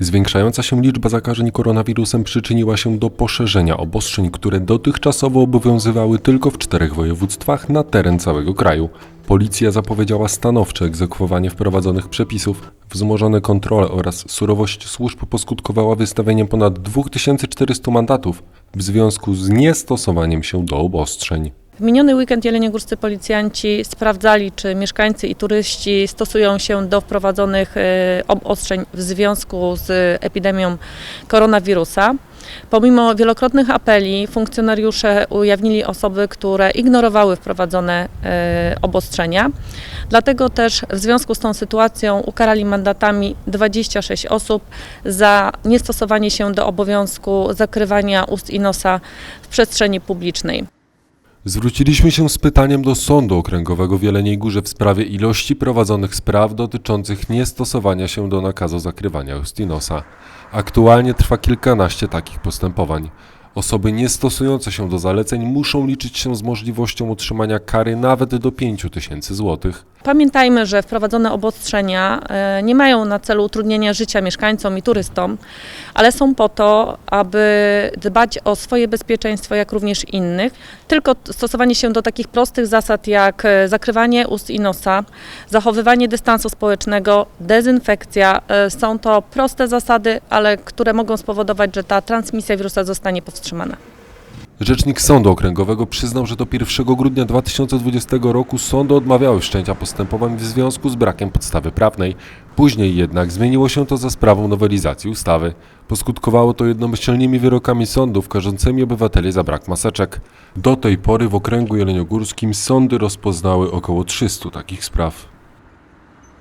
Zwiększająca się liczba zakażeń koronawirusem przyczyniła się do poszerzenia obostrzeń, które dotychczasowo obowiązywały tylko w czterech województwach na teren całego kraju. Policja zapowiedziała stanowcze egzekwowanie wprowadzonych przepisów. Wzmożone kontrole oraz surowość służb poskutkowała wystawieniem ponad 2400 mandatów w związku z niestosowaniem się do obostrzeń. W miniony weekend jeleniogórscy policjanci sprawdzali, czy mieszkańcy i turyści stosują się do wprowadzonych e, obostrzeń w związku z epidemią koronawirusa. Pomimo wielokrotnych apeli, funkcjonariusze ujawnili osoby, które ignorowały wprowadzone e, obostrzenia. Dlatego też w związku z tą sytuacją ukarali mandatami 26 osób za niestosowanie się do obowiązku zakrywania ust i nosa w przestrzeni publicznej. Zwróciliśmy się z pytaniem do Sądu Okręgowego w Jeleniej Górze w sprawie ilości prowadzonych spraw dotyczących niestosowania się do nakazu zakrywania ust i nosa. Aktualnie trwa kilkanaście takich postępowań. Osoby niestosujące się do zaleceń muszą liczyć się z możliwością otrzymania kary nawet do 5 tysięcy złotych. Pamiętajmy, że wprowadzone obostrzenia e, nie mają na celu utrudnienia życia mieszkańcom i turystom, ale są po to, aby dbać o swoje bezpieczeństwo, jak również innych. Tylko stosowanie się do takich prostych zasad jak e, zakrywanie ust i nosa, zachowywanie dystansu społecznego, dezynfekcja e, są to proste zasady, ale które mogą spowodować, że ta transmisja wirusa zostanie powstrzymana. Rzecznik Sądu Okręgowego przyznał, że do 1 grudnia 2020 roku sądy odmawiały wszczęcia postępowań w związku z brakiem podstawy prawnej. Później jednak zmieniło się to za sprawą nowelizacji ustawy. Poskutkowało to jednomyślnymi wyrokami sądów karzącymi obywateli za brak maseczek. Do tej pory w okręgu jeleniogórskim sądy rozpoznały około 300 takich spraw.